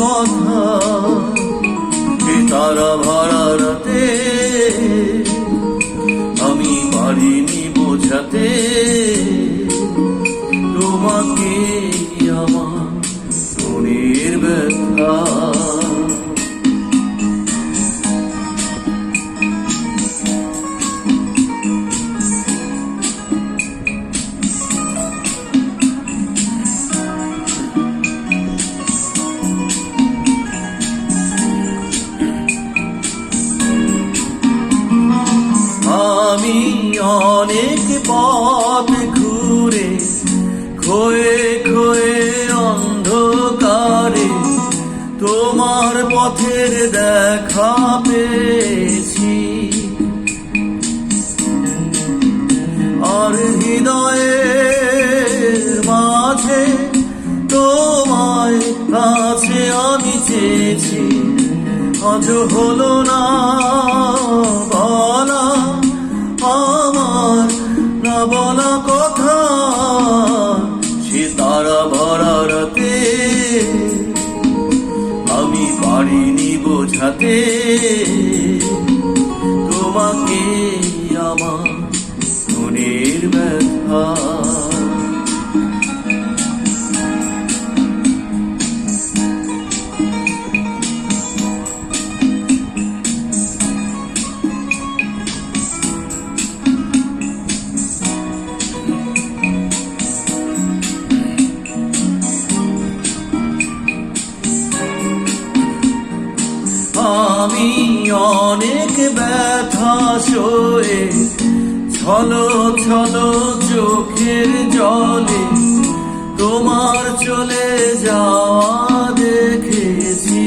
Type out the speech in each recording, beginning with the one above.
কথা এ তারা ভরা রাতে আমি পারিনি বোঝাতে। পথ ঘুরে খয়ে খয়ে অন্ধকারে তোমার পথের দেখা পেয়েছি। আর হৃদয়ের মাঝে তোমায় কাছে আমি চেয়েছি। আজ হলো না বোঝাতে আমি অনেক ব্যথা সয়ে ছলো ছলো চোখের জলে, তোমার চলে যাওয়া দেখেছি।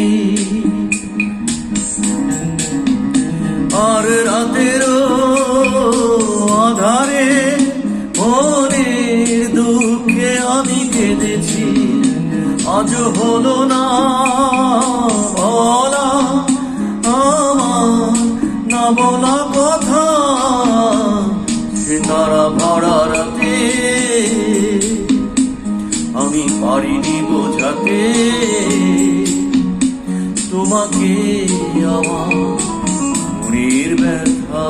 আর রাতেরও আধারে মনের দুঃখে আমি কেঁদেছি, আজ হলো না না কথা সে তারা। ভরা আমি পারিনি বোঝাতে, তোমাকে আমার মনের ব্যথা।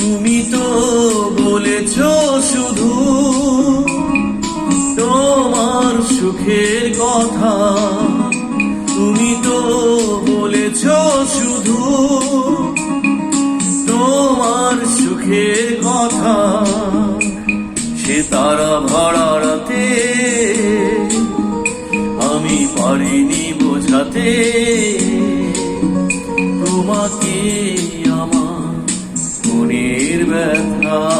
তুমি তো বলেছ শুধু সুখের কথা তুমি তো বলেছ শুধু। তোমার সুখের কথা সে তারা ভরা রাতে আমি পারিনি বোঝাতে। তোমাকে আমার মনের ব্যথা